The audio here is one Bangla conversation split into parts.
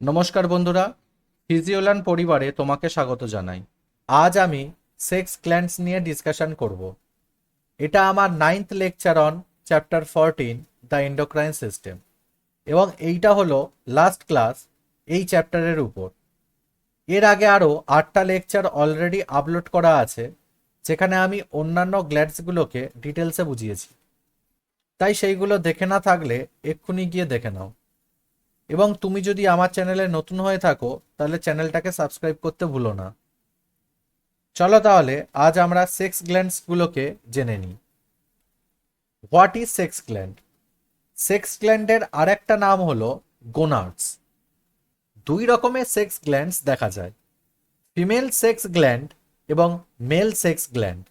নমস্কার বন্ধুরা, ফিজিওলান পরিবারে তোমাকে স্বাগত জানাই। আজ আমি সেক্স গ্ল্যান্ডস নিয়ে ডিসকাশন করব। এটা আমার ninth lecture on chapter fourteen, the endocrine system. এবং এইটা হলো লাস্ট ক্লাস এই চ্যাপ্টারের উপর। এর আগে আরও আটটা লেকচার অলরেডি আপলোড করা আছে, যেখানে আমি অন্যান্য গ্ল্যাডসগুলোকে ডিটেলসে বুঝিয়েছি। তাই সেইগুলো দেখে না থাকলে এক্ষুনি গিয়ে দেখে নাও। এবং তুমি যদি আমার চ্যানেলে নতুন হয়ে থাকো, তাহলে চ্যানেলটাকে সাবস্ক্রাইব করতে ভুলো না। চলো তাহলে, আজ আমরা সেক্স গ্ল্যান্ডসগুলোকে জেনে নিই। What is sex gland sex গ্ল্যান্ডের আরেকটা নাম হলো গোনার্ডস দুই রকমের সেক্স গ্ল্যান্ডস দেখা যায়। ফিমেল সেক্স গ্ল্যান্ড এবং মেল সেক্স গ্ল্যান্ড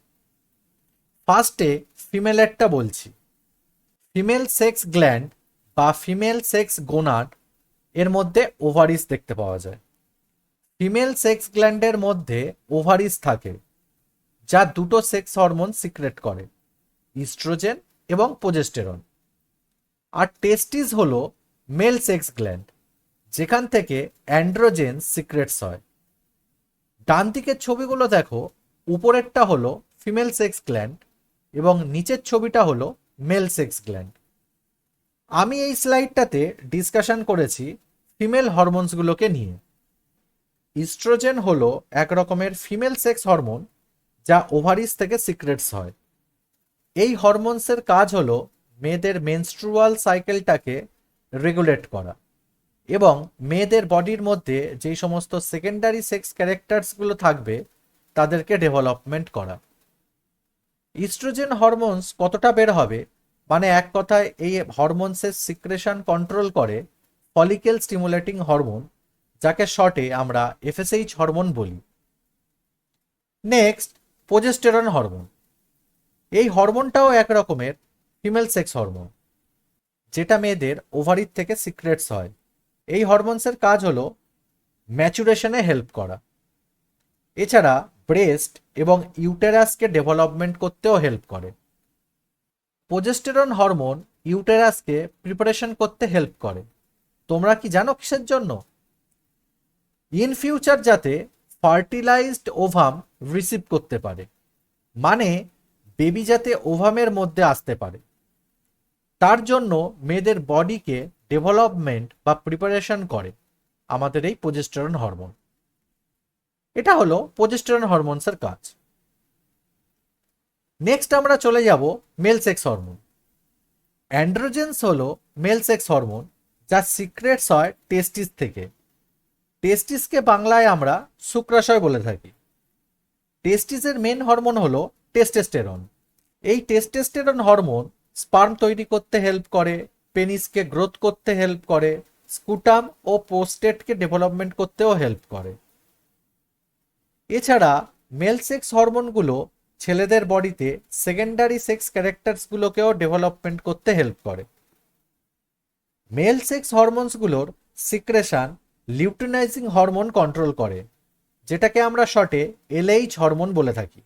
ফার্স্টে ফিমেলেরটা বলছি। ফিমেল সেক্স গ্ল্যান্ড বা ফিমেল সেক্স গোনাড এর মধ্যে ওভারিস দেখতে পাওয়া যায়। ফিমেল সেক্স গ্ল্যান্ডের মধ্যে ওভারিস থাকে, যা দুটো সেক্স হরমোন সিক্রেট করে, ইস্ট্রোজেন এবং প্রোজেস্টেরন। আর টেস্টিস হলো মেল সেক্স গ্ল্যান্ড, যেখান থেকে অ্যান্ড্রোজেন সিক্রেটস হয়। ডান দিকের ছবিগুলো দেখো, উপরেরটা হলো ফিমেল সেক্স গ্ল্যান্ড এবং নিচের ছবিটা হলো মেল সেক্স গ্ল্যান্ড। আমি এই স্লাইডটাতে ডিসকাশন করেছি ফিমেল হরমোনসগুলোকে নিয়ে। ইস্ট্রোজেন হলো এক রকমের ফিমেল সেক্স হরমোন যা ওভারিস থেকে সিক্রেটস হয়। এই হরমোনসের কাজ হলো মেয়েদের মেনস্ট্রুয়াল সাইকেলটাকে রেগুলেট করা এবং মেয়েদের বডির মধ্যে যেই সমস্ত সেকেন্ডারি সেক্স ক্যারেক্টার্সগুলো থাকবে তাদেরকে ডেভেলপমেন্ট করা। ইস্ট্রোজেন হরমোনস কতটা বের হবে? মানে এক কথায় এই হরমোনসের সিক্রেশন কন্ট্রোল করে ফলিকেল স্টিমুলেটিং হরমোন যাকে শর্টে আমরা এফএসএইচ হরমোন বলি। নেক্সট প্রোজেস্টেরন হরমোন এই হরমোনটাও এক রকমের ফিমেল সেক্স হরমোন যেটা মেয়েদের ওভারির থেকে সিক্রেটস হয়। এই হরমোনসের কাজ হলো ম্যাচুরেশনে হেল্প করা। এছাড়া ব্রেস্ট এবং ইউটেরাসকে ডেভেলপমেন্ট করতেও হেল্প করে। প্রোজেস্টেরন হরমোন ইউটেরাসকে প্রিপারেশন করতে হেল্প করে। তোমরা কি জানো কিসের জন্য? ইন ফিউচার যাতে ফার্টিলাইজড ওভাম রিসিভ করতে পারে। মানে বেবি যাতে ওভামের মধ্যে আসতে পারে। তার জন্য মেয়েদের বডিকে ডেভেলপমেন্ট বা প্রিপারেশন করে আমাদের এই প্রোজেস্টেরন হরমোন এটা হলো প্রোজেস্টেরন হরমোনসের কাজ। নেক্সট আমরা চলে যাব মেল সেক্স হরমোন অ্যান্ড্রোজেন্স হলো মেল সেক্স হরমোন যা সিক্রেটস হয় টেস্টিস থেকে। টেস্টিসকে বাংলায় আমরা শুক্রাশয় বলে থাকি। টেস্টিসের মেন হরমোন হলো টেস্টেস্টেরন এই টেস্টেস্টেরন হরমোন স্পার্ম তৈরি করতে হেল্প করে পেনিসকে গ্রোথ করতে হেল্প করে স্কুটাম ও পোস্টেটকে ডেভেলপমেন্ট করতেও হেল্প করে। এছাড়া মেল সেক্স হরমোনগুলো ছেলেদের বডিতে সেকেন্ডারি সেক্স ক্যারেক্টার্সগুলোকেও ডেভেলপমেন্ট করতে হেল্প করে। মেল সেক্স হরমোনসগুলোর সিক্রেশন লিউটিনাইজিং হরমোন কন্ট্রোল করে, যেটাকে আমরা শর্টে এলএইচ হরমোন বলে থাকি,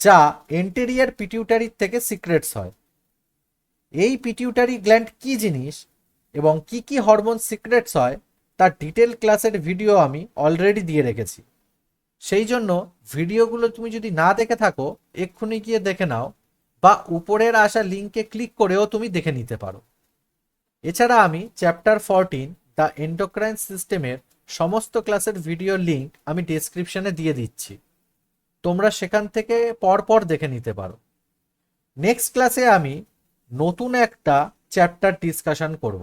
যা এন্টেরিয়ার পিটিউটারির থেকে সিক্রেটস হয়। এই পিটিউটারি গ্ল্যান্ড কি জিনিস এবং কি কি হরমোন সিক্রেটস হয়, তার ডিটেল ক্লাসের ভিডিও আমি অলরেডি দিয়ে রেখেছি। সেই জন্য ভিডিওগুলো তুমি যদি না দেখে থাকো, এক্ষুনি গিয়ে দেখে নাও, বা উপরের আসা লিঙ্কে ক্লিক করেও তুমি দেখে নিতে পারো। এছাড়া আমি চ্যাপ্টার ফরটিন দ্য এন্ডোক্রাইন সিস্টেমের সমস্ত ক্লাসের ভিডিও লিঙ্ক আমি ডেসক্রিপশনে দিয়ে দিচ্ছি। তোমরা সেখান থেকে পরপর দেখে নিতে পারো। নেক্সট ক্লাসে আমি নতুন একটা চ্যাপ্টার ডিসকাশন করব।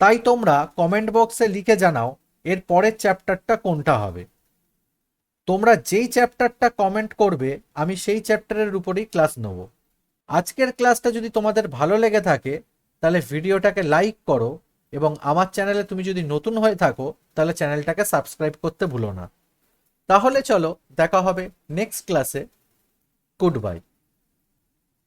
তাই তোমরা কমেন্ট বক্সে লিখে জানাও এর পরের চ্যাপ্টারটা কোনটা হবে। তোমরা যেই চ্যাপ্টারটা কমেন্ট করবে, আমি সেই চ্যাপ্টারের উপরেই ক্লাস নেব। আজকের ক্লাসটা যদি তোমাদের ভালো লেগে থাকে তাহলে ভিডিওটাকে লাইক করো এবং আমার চ্যানেলে তুমি যদি নতুন হয়ে থাকো, তাহলে চ্যানেলটাকে সাবস্ক্রাইব করতে ভুলো না। তাহলে চলো, দেখা হবে নেক্সট ক্লাসে গুড বাই